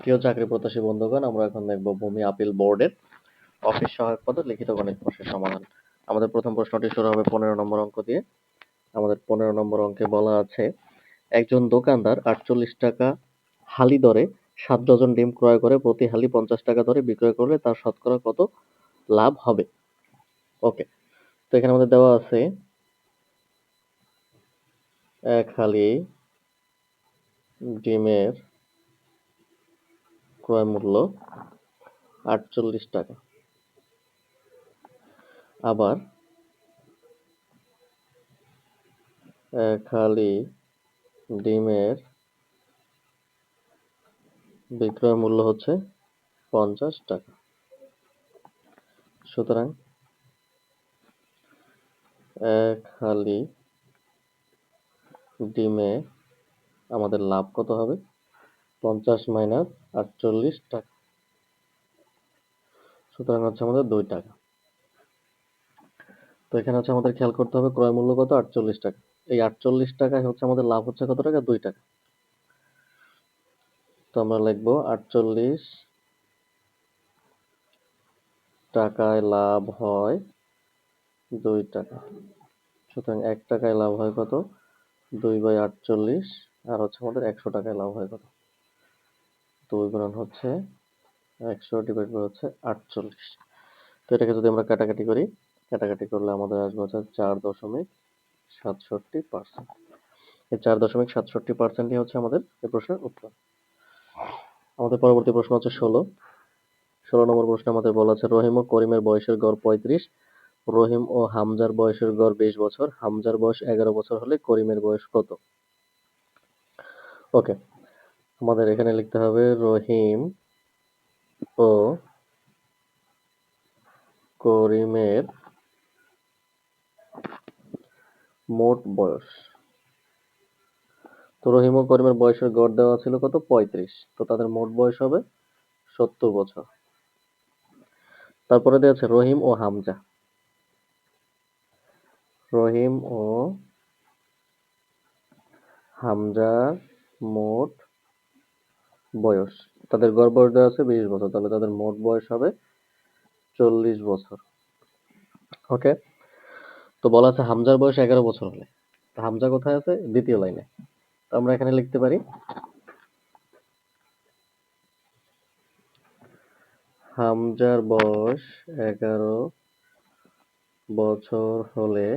প্রিয় চাকরি প্রত্যাশী বন্ধুগণ, আমরা এখন দেখব ভূমি আপিল বোর্ডের অফিস সহায়ক পদে লিখিত গণিত প্রশ্নের সমাধান। আমাদের প্রথম প্রশ্নটি শুরু হবে পনেরো নম্বর অঙ্ক দিয়ে। আমাদের পনেরো নম্বর অঙ্কে বলা আছে, একজন দোকানদার আটচল্লিশ টাকা হালি দরে সাত ডজন ডিম ক্রয় করে, প্রতি হালি পঞ্চাশ টাকা দরে বিক্রয় করলে তার শতকরা কত লাভ হবে? ওকে তো এখানে আমাদের দেওয়া আছে, এক হালি ডিমের ক্রয় মূল্য আটচল্লিশ টাকা। আবার খালি ডিমের বিক্রয় মূল্য হচ্ছে পঞ্চাশ টাকা। সুতরাং এক হালি ডিমে আমাদের লাভ কত হবে? পঞ্চাশ মাইনাস আটচল্লিশ টাকা। সুতরাং হচ্ছে আমাদের দুই টাকা। তো এখানে হচ্ছে আমাদের খেয়াল করতে হবে ক্রয় মূল্য কত? আটচল্লিশ টাকা। এই আটচল্লিশ টাকায় হচ্ছে আমাদের লাভ হচ্ছে কত টাকা? দুই টাকা। তো আমরা লিখব আটচল্লিশ টাকায় লাভ হয় দুই টাকা। সুতরাং এক টাকায় লাভ হয় কত? দুই বাই আটচল্লিশ। আর হচ্ছে আমাদের একশো টাকায় লাভ হয় কত? দুই গুণন হচ্ছে একশো ডিভাইড বাই হচ্ছে আটচল্লিশ। তো এটাকে যদি আমরা কাটাকাটি করি, কাটাকাটি করলে আমাদের আসবে হচ্ছে চার দশমিক সাতষট্টি পার্সেন্ট এই চার দশমিক সাতষট্টি পার্সেন্টই হচ্ছে আমাদের এই প্রশ্নের উত্তর। আমাদের পরবর্তী প্রশ্ন হচ্ছে ষোলো। ষোলো নম্বর প্রশ্নে আমাদের বলা আছে, রহিম ও করিমের বয়সের গড় পঁয়ত্রিশ। রহিম ও হামজার বয়সের গড় বিশ বছর। হামজার বয়স এগারো বছর হলে করিমের বয়স কত? ওকে আমাদের এখানে লিখতে হবে রহিম ও করিমের মোট বয়স। তো রহিম ও করিমের বয়সের গড় দেওয়া ছিল কত? পঁয়ত্রিশ। তো তাদের মোট বয়স হবে সত্তর বছর। তারপরে দেওয়া আছে রহিম ও হামজা। রহিম ও হামজার মোট বয়স। তাদের গড় বয়স দেওয়া আছে বিশ বছর, তাহলে তাদের মোট বয়স হবে চল্লিশ বছর। ওকে তো বলা আছে হামজার বয়স এগারো বছর হলে। হামজা কোথায় আছে? দ্বিতীয় লাইনে। তো আমরা এখানে লিখতে পারি, হামজার বয়স এগারো বছর হলে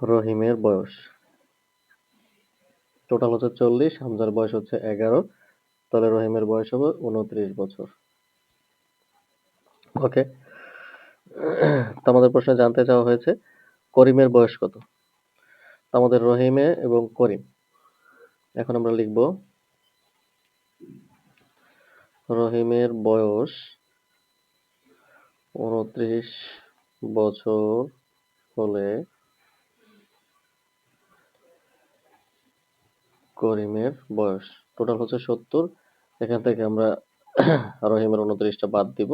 রহিমের বয়স। টোটাল হচ্ছে চল্লিশ, হামজার বয়স হচ্ছে এগারো, তাহলে রহিমের বয়স হবে উনত্রিশ বছর। ওকে আমাদের প্রশ্নে জানতে চাওয়া হয়েছে, করিমের বয়স কত? আমাদের রহিমে এবং করিম। এখন আমরা লিখব, রহিমের বয়স উনত্রিশ বছর হলে করিমের বয়স। টোটাল হচ্ছে সত্তর। এখান থেকে আমরা রহিমের উনত্রিশটা বাদ দিব।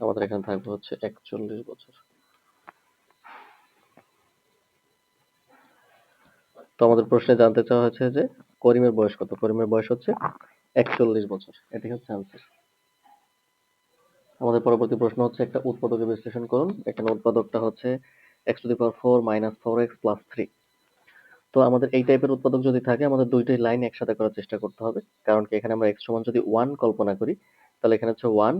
আমাদের এখানে থাকবে হচ্ছে একচল্লিশ বছর। তো আমাদের প্রশ্নে জানতে চাওয়া হয়েছে যে, করিমের বয়স কত? করিমের বয়স হচ্ছে একচল্লিশ বছর। এটি হচ্ছে আনসার আমাদের পরবর্তী প্রশ্ন হচ্ছে, একটা উৎপাদকে বিশ্লেষণ করুন। এখানে উৎপাদকটা হচ্ছে x to the power four minus four x plus three তো আমাদের এই টাইপের উৎপাদক যদি থাকে, আমাদের দুইটাই লাইন একসাথে করার চেষ্টা করতে হবে। কারণ কি, এখানে আমরা এক্স সমান যদি ওয়ান কল্পনা করি, তাহলে এখানে হচ্ছে ওয়ান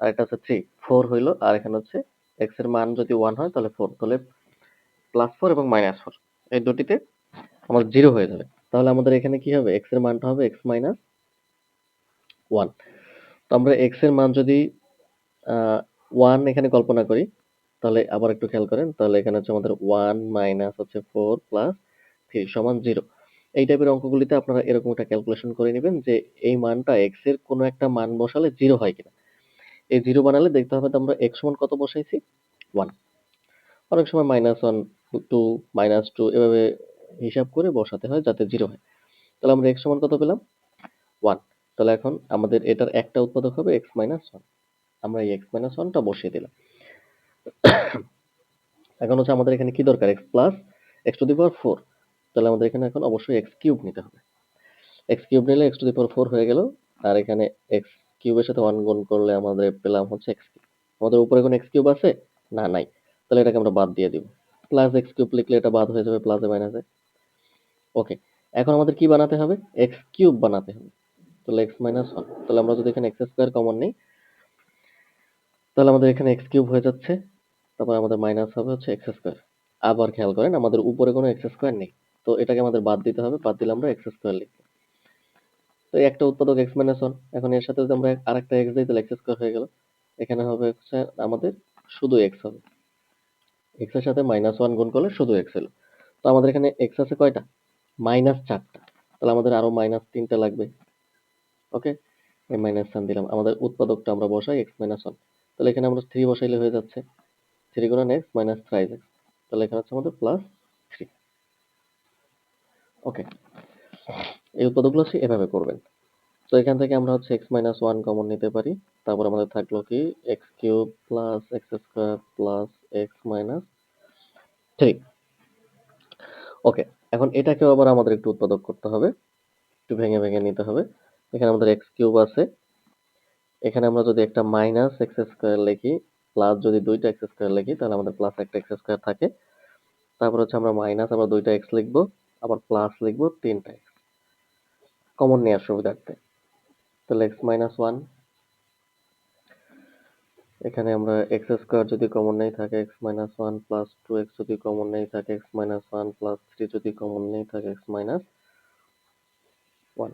আর এটা হচ্ছে থ্রি ফোর হইল, আর এখানে হচ্ছে এক্সের মান যদি ওয়ান হয়, তাহলে ফোর তাহলে প্লাস ফোর এবং মাইনাস ফোর এই দুটিতে আমাদের জিরো হয়ে যাবে। তাহলে আমাদের এখানে কি হবে? এক্সের মানটা হবে এক্স মাইনাস ওয়ান তো আমরা এক্সের মান যদি ওয়ান এখানে কল্পনা করি, তাহলে আবার একটু খেয়াল করেন, তাহলে এখানে হচ্ছে আমাদের ওয়ান মাইনাস হচ্ছে ফোর প্লাস থ্রি সমান জিরো এই টাইপের অঙ্কগুলিতে আপনারা এরকম একটা ক্যালকুলেশন করে নেবেন যে এই মানটা এক্সের কোনো একটা মান বসালে জিরো হয় কিনা। এই জিরো বানালে দেখতে হবে আমরা এক্স সমান কত বসাইছি? ওয়ান অনেক সময় minus one two minus two এভাবে হিসাব করে বসাতে হয় যাতে জিরো হয়। তাহলে আমরা এক্স সমান কত পেলাম? ওয়ান তাহলে এখন আমাদের এটার একটা উৎপাদক হবে এক্স মাইনাস ওয়ান আমরা এই এক্স মাইনাস ওয়ানটা বসিয়ে দিলাম। এখন হচ্ছে আমাদের এখানে কি দরকার? X plus x to the power four তাহলে আমাদের এখানে এখন অবশ্যই এক্স কিউব নিতে হবে। এক্স কিউব নিলে x to the power four হয়ে গেল, আর এখানে এক্স কিউবের সাথে ওয়ান গুণ করলে আমাদের পেলাম হচ্ছে এক্স কিউব। আমাদের উপরে কোনো এক্স কিউব আছে? না, নাই। তাহলে এটাকে আমরা বাদ দিয়ে দিব। প্লাস এক্স কিউব লিখলে এটা বাদ হয়ে যাবে প্লাসে মাইনাসে ওকে এখন আমাদের কি বানাতে হবে? এক্স কিউব বানাতে হবে। তাহলে এক্স মাইনাস ওয়ান তাহলে আমরা যদি এখানে এক্স স্কোয়ার কমন নিই, তাহলে আমাদের এখানে এক্স কিউব হয়ে যাচ্ছে। তারপর আমাদের মাইনাস হবে হচ্ছে এক্স স্কোয়ার আবার খেয়াল করেন, আমাদের উপরে কোনো এক্স স্কোয়ার নেই। তো এটাকে আমাদের বাদ দিতে হবে, বাদ দিলে আমরা এক্স স্কোয়ার লিখব। তো একটা উৎপাদক এক্স মাইনাস ওয়ান এখন এর সাথে যদি আমরা আরেকটা এক্স দিই, তাহলে এক্স স্কোয়ার হয়ে গেল। এখানে হবে হচ্ছে আমাদের শুধু এক্স হবে। এক্সের সাথে মাইনাস ওয়ান গুণ করলে শুধু এক্স এলো। তো আমাদের এখানে এক্স আছে কয়টা? মাইনাস চারটা। তাহলে আমাদের আরও মাইনাস তিনটা লাগবে। ওকে এই মাইনাস সান দিলাম। আমাদের উৎপাদকটা আমরা বসাই এক্স মাইনাস ওয়ান তাহলে এখানে আমরা থ্রি বসাইলে হয়ে যাচ্ছে। থ্রি গুণন এক্স মাইনাস থ্রাইজ এক্স তাহলে এখানে হচ্ছে আমাদের প্লাস ওকে এই উৎপাদকগুলো হচ্ছে এভাবে করবেন। তো এখান থেকে আমরা হচ্ছে এক্স মাইনাস ওয়ান কমন নিতে পারি। তারপর আমাদের থাকল কি? X cube plus x square plus x minus three okay এখন এটাকেও আবার আমাদের একটু উৎপাদক করতে হবে। একটু ভেঙে ভেঙে নিতে হবে। এখানে আমাদের এক্স কিউব আছে। এখানে আমরা যদি একটা মাইনাস এক্স স্কোয়ার লিখি প্লাস যদি দুইটা এক্স স্কোয়ার লিখি, তাহলে আমাদের প্লাস একটা এক্স স্কোয়ার থাকে। তারপর হচ্ছে আমরা মাইনাস আবার দুইটা এক্স লিখব। আবার প্লাস লিখব তিনটা এক্স কমন নেওয়ার সুবিধার্থে তাহলে এক্স মাইনাস ওয়ান এখানে আমরা এক্স স্কোয়ার যদি কমন নেই থাকে x minus one plus two x যদি কমন নেই থাকে x minus one plus three যদি কমন নেই থাকে x minus one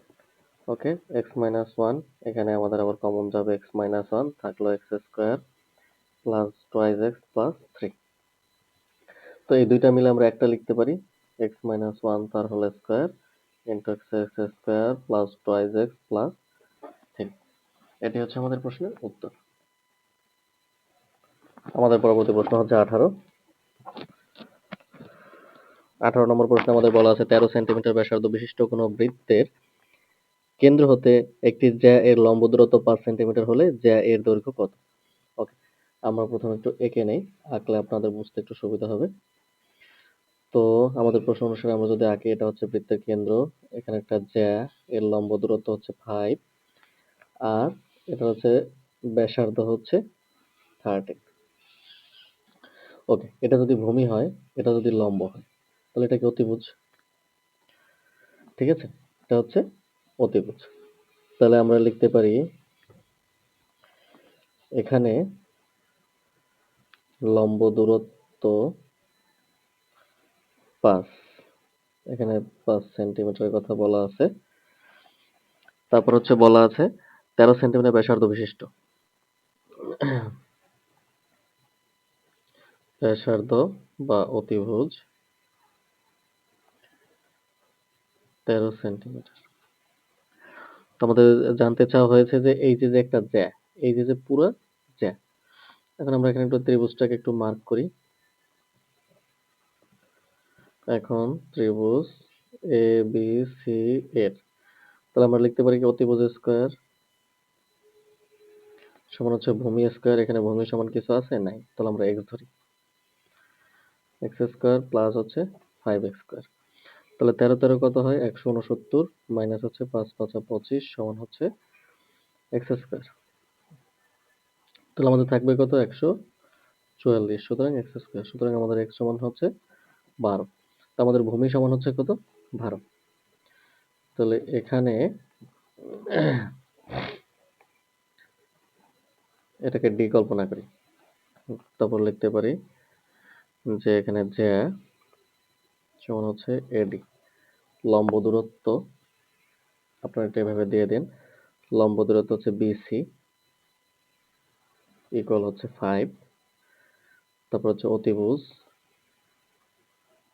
okay x minus one এখানে আমাদের আবার কমন যাবে এক্স মাইনাস ওয়ান থাকল x square plus twice x plus three তো এই দুইটা মিলে আমরা একটা লিখতে পারি। এক্স মাইনাস ওয়ান তার whole square into x x plus twice x plus three এটি হচ্ছে আমাদের প্রশ্নের উত্তর। আমাদের পরবর্তী প্রশ্ন হচ্ছে আঠারো। আঠারো নম্বর প্রশ্নে আমাদের বলা আছে, তেরো সেন্টিমিটার ব্যাসার্ধ বিশিষ্ট কোনো বৃত্তের কেন্দ্র হতে একটি জ্যা এর লম্ব দূরত্ব পাঁচ সেন্টিমিটার হলে জ্যা এর দৈর্ঘ্য কত? আমরা প্রথমে একটু এঁকে নেই, আঁকলে আপনাদের বুঝতে একটু সুবিধা হবে। তো আমাদের প্রশ্ন অনুসারে আমরা যদি আঁকি, এটা হচ্ছে বৃত্তের কেন্দ্র, এখানে একটা জ্যা, এর লম্ব দূরত্ব হচ্ছে ফাইভ আর এটা হচ্ছে ব্যাসার্ধ হচ্ছে থার্টি। ওকে, এটা যদি ভূমি হয়, এটা যদি লম্ব হয়, তাহলে এটা কি অতিভুজ? ঠিক আছে, এটা হচ্ছে অতিভুজ। তাহলে আমরা লিখতে পারি, এখানে লম্ব দূরত্ব পাঁচ। এখানে পাঁচ সেন্টিমিটারের কথা বলা আছে। তারপর হচ্ছে বলা আছে, তেরো সেন্টিমিটার ব্যাসার্ধ বিশিষ্ট। ব্যাসার্ধ বা অতিভুজ তেরো সেন্টিমিটার। আমাদের জানতে চাওয়া হয়েছে যে এই যে যে একটা জ্যা, এই যে যে পুরো জ্যা, এখন আমরা এখানে একটু ত্রিভুজটাকে একটু মার্ক করি। এখন ত্রিভুজ এ বি সি এর। তাহলে আমরা লিখতে পারি কি অতিভুজ স্কোয়ার? সমান হচ্ছে ভূমি স্কোয়ার, এখানে ভূমি সমান কিছু আছে? নাই। তাহলে আমরা এক্স ধরি। এক্স স্কোয়ার প্লাস হচ্ছে ফাইভ এক্স স্কোয়ার। তাহলে তেরো তেরো কত হয়? একশো উনসত্তর মাইনাস হচ্ছে পাঁচ, পাঁচা পঁচিশ সমান হচ্ছে এক্স স্কোয়ার। তাহলে আমাদের থাকবে কত? একশো চুয়াল্লিশ। সুতরাং এক্স স্কোয়ার। সুতরাং আমাদের এক্স সমান হচ্ছে বারো। তো আমাদের ভূমি সমান হচ্ছে কত? ভারত তাহলে এখানে এটাকে ডি কল্পনা করি। তারপর লিখতে পারি যে এখানে যে সমান হচ্ছে এডি লম্ব দূরত্ব, আপনারা এটা এভাবে দিয়ে দিন। লম্ব দূরত্ব হচ্ছে বিসি ইকুয়াল হচ্ছে ফাইভ তারপর হচ্ছে অতিভুজ।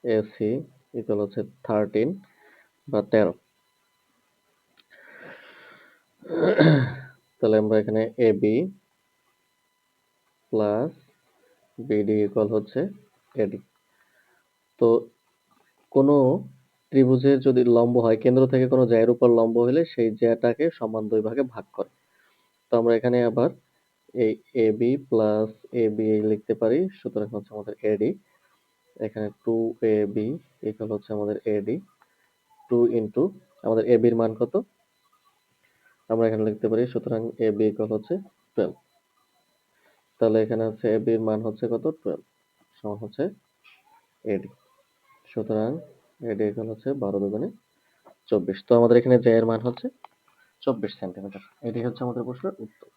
এসি ইকুয়াল হচ্ছে থার্টিন বা তেরো। তাহলে আমরা এখানে A B plus BD equal হচ্ছে এডি তো কোনো ত্রিভুজের যদি লম্ব হয়, কেন্দ্র থেকে কোনো জ্যায়ের উপর লম্ব হলে সেই জ্যাটাকে সমান দুই ভাগে ভাগ করে। তো আমরা এখানে আবার এই A B plus A B লিখতে পারি, সুতরাং হচ্ছে আমাদের এডি এখানে টু এ বি ইকুয়াল হচ্ছে আমাদের এডি টু ইন্টু আমাদের এ বির মান কত? আমরা এখানে লিখতে পারি, সুতরাং এ বি ইকুয়াল হচ্ছে টুয়েলভ তাহলে এখানে হচ্ছে এ বির মান হচ্ছে কত? টুয়েলভ সমান হচ্ছে এডি সুতরাং এডি ইকুয়াল হচ্ছে বারো দুগুণে চব্বিশ। তো আমাদের এখানে জে এর মান হচ্ছে চব্বিশ সেন্টিমিটার এটি হচ্ছে আমাদের প্রশ্নের উত্তর।